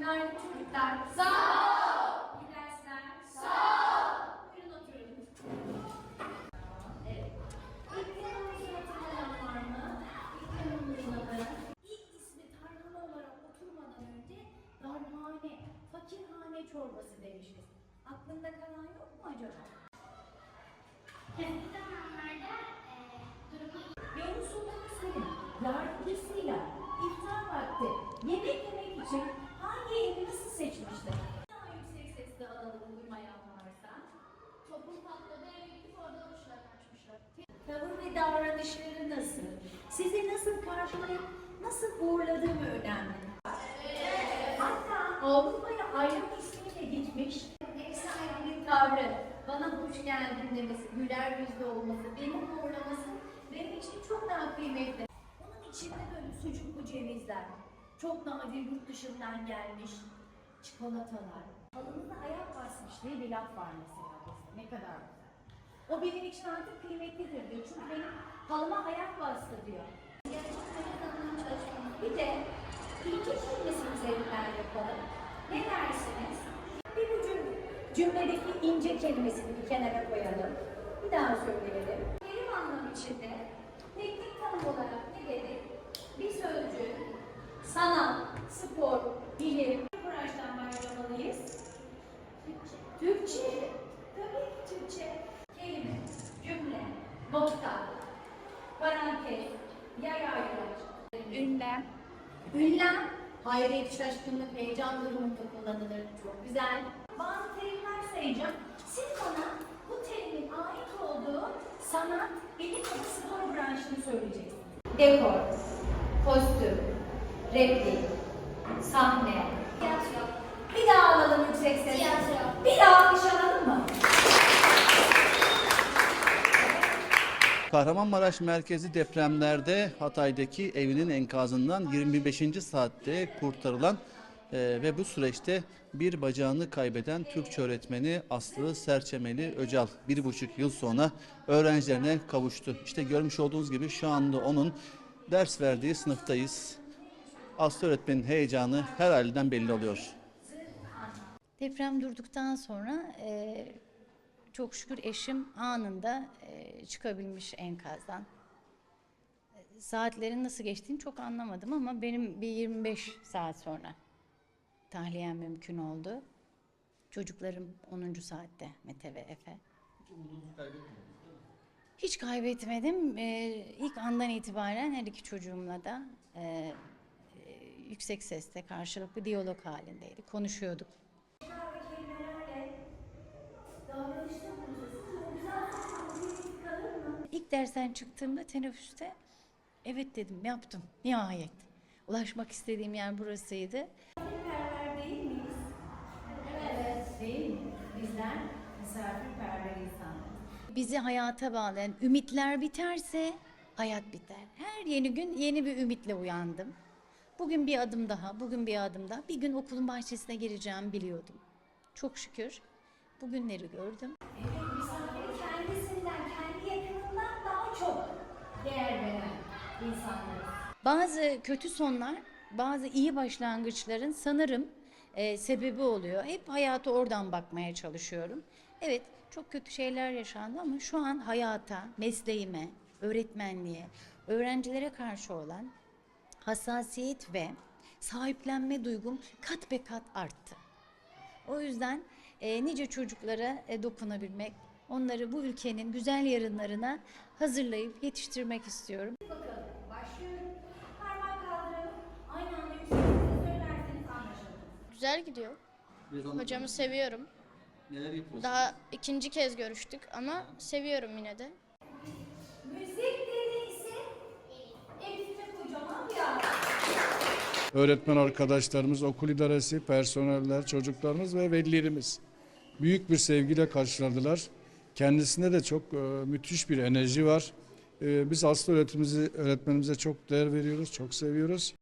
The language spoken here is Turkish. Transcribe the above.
Günaydın çocuklar. Sağ ol. İyi dersler. Sağ ol. Buyurun oturun. Evet. İlk temamızı hatırlayan var mı? İlk temamızın adı. İlk ismi tarhana olarak oturmadan önce darhane, fakirhane çorbası demişiz. Aklında kalan yok mu acaba? Bu topun patladığı eve gidip orada alışveriş açmışlar. Tavır ve davranışları nasıl? Sizi nasıl karşılayıp nasıl uğurladığı mı önemli? Hatta Avrupa'ya ayrılık ismiyle gitmiş. Ev sahibinin tavrı, bana hoş geldin demesi, güler yüzlü olması, beni uğurlaması benim için çok daha kıymetli. Onun içinde böyle sucuklu cevizler, çok nadir yurt dışından gelmiş çikolatalar. Halımıza ayak basmış diye bir laf var mesela. Ne kadar. O benim için artık kıymetlidir diyor. Çünkü benim halıma ayak bastı diyor. Bir de ilke kelimesi üzerinden yapalım. Ne dersiniz? Bir bu cüm- cümledeki ince kelimesini bir kenara koyalım. Bir daha söyleyelim. Terim anlam içinde teknik tanım olarak ne dedik? Bir sözcük, sanat, spor, bilim, branştan başlamalıyız. Türkçe. Tabii ki Türkçe. Kelime, cümle, nokta, parantez, yay ayrılaç. Ünlem. Ünlem, hayret, şaşkınlık, heyecan durumunda kullanılır. Çok güzel. Bazı terimler sayacağım. Siz bana bu terimin ait olduğu sanat, bilim ve spor branşını söyleyeceksiniz. Dekor, kostüm, replik, sahne, tiyatro. Bir daha alalım yüksek sesle. Tiyatro. Bir daha alkış alalım mı? Kahramanmaraş merkezi depremlerde Hatay'daki evinin enkazından 25. saatte kurtarılan e, ve bu süreçte bir bacağını kaybeden Türkçe öğretmeni Aslı Serçemeli Öcal bir buçuk yıl sonra öğrencilerine kavuştu. İşte görmüş olduğunuz gibi şu anda onun ders verdiği sınıftayız. Aslı öğretmenin heyecanı her halinden belli oluyor. Deprem durduktan sonra e, çok şükür eşim anında e, çıkabilmiş enkazdan. Saatlerin nasıl geçtiğini çok anlamadım ama benim bir 25 saat sonra tahliyem mümkün oldu. Çocuklarım 10. saatte Mete ve Efe. Hiç kaybetmedim. E, ilk andan itibaren her iki çocuğumla da e, e, yüksek sesle karşılıklı diyalog halindeydik. Konuşuyorduk. İlk dersten çıktığımda teneffüste evet dedim yaptım nihayet. Ulaşmak istediğim yer burasıydı. Misafirperver değil miyiz? Evet. Değil mi? Bizler misafirperver insanlarız. Bizi hayata bağlayan ümitler biterse hayat biter. Her yeni gün yeni bir ümitle uyandım. Bugün bir adım daha, bugün bir adım daha. Bir gün okulun bahçesine gireceğimi biliyordum. Çok şükür bugünleri gördüm. Evet, misafiri kendisinden, kendi yakınından daha çok değer veren insanlarız. Bazı kötü sonlar, bazı iyi başlangıçların sanırım e, sebebi oluyor. Hep hayata oradan bakmaya çalışıyorum. Evet, çok kötü şeyler yaşandı ama şu an hayata, mesleğime, öğretmenliğe, öğrencilere karşı olan hassasiyet ve sahiplenme duygum kat be kat arttı. O yüzden e, nice çocuklara e, dokunabilmek, onları bu ülkenin güzel yarınlarına hazırlayıp yetiştirmek istiyorum. Güzel gidiyor. Hocamı seviyorum. Neler yapıyorsun? Daha ikinci kez görüştük ama seviyorum yine de. Öğretmen arkadaşlarımız, okul idaresi, personeller, çocuklarımız ve velilerimiz büyük bir sevgiyle karşıladılar. Kendisinde de çok e, müthiş bir enerji var. E, biz Aslı öğretimimizi, öğretmenimize çok değer veriyoruz, çok seviyoruz.